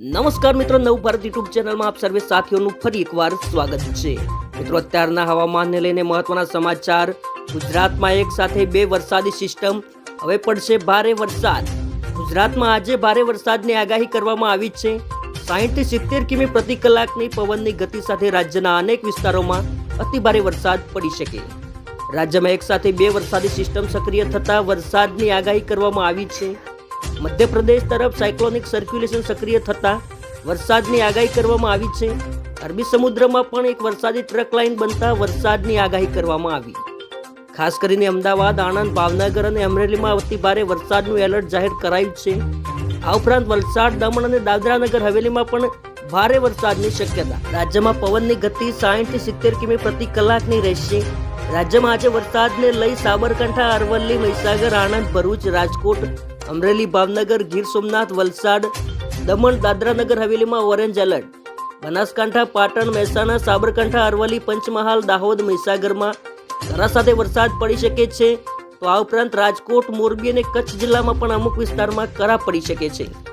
નમસ્કાર મિત્રો, નવ ભારત યુટ્યુબ ચેનલમાં આપ સર્વે સાથીઓનું ફરી એકવાર સ્વાગત છે. મિત્રો, અત્યારના હવામાનને લઈને મહત્વના સમાચાર. ગુજરાતમાં એક સાથે બે વરસાદી સિસ્ટમ. હવે પડશે ભારે વરસાદ. ગુજરાતમાં આજે ભારે વરસાદની આગાહી કરવામાં આવી છે. સાહીઠથી સિત્તેર કિમી પ્રતિ કલાકની પવનની ગતિ સાથે રાજ્યના અનેક વિસ્તારોમાં અતિ ભારે વરસાદ પડી શકે. રાજ્યમાં એક સાથે બે વરસાદી સિસ્ટમ સક્રિય થતા વરસાદની આગાહી કરવામાં આવી છે. મધ્યપ્રદેશ તરફ સાયક્લોનિક સર્ક્યુલેશન સક્રિય થતા વરસાદની આગાહી કરવામાં આવી છે. અરબી સમુદ્રમાં પણ એક વરસાદી ટ્રક લાઇન બનતા વરસાદની આગાહી કરવામાં આવી. ખાસ કરીને અમદાવાદ, આણંદ, ભાવનગર અને અમરેલીમાં અતિ ભારે વરસાદનું એલર્ટ જાહેર કરાયું છે. આ ઉપરાંત વલસાડ, દમણ અને દાદરાનગર હવેલીમાં પણ ભારે વરસાદની શક્યતા. રાજ્યમાં પવનની ગતિ સાહીઠથી સિત્તેર કિમી પ્રતિ કલાકની રહેશે. રાજ્યમાં આજે વરસાદને લઈ સાબરકાંઠા, અરવલ્લી, મહીસાગર, આણંદ, ભરૂચ, રાજકોટ અમરેલી, ભાવનગર, ગીર સોમનાથ, વલસાડ, દમણ, દાદરાનગર, હવેલીમાં ઓરેન્જ એલર્ટ. બનાસકાંઠા, પાટણ, મહેસાણા, સાબરકાંઠા, અરવલ્લી, પંચમહાલ, દાહોદ, મહીસાગરમાં ઘણા સાથે વરસાદ પડી શકે છે. તો આ ઉપરાંત રાજકોટ, મોરબી અને કચ્છ જિલ્લામાં પણ અમુક વિસ્તારમાં કરા પડી શકે છે.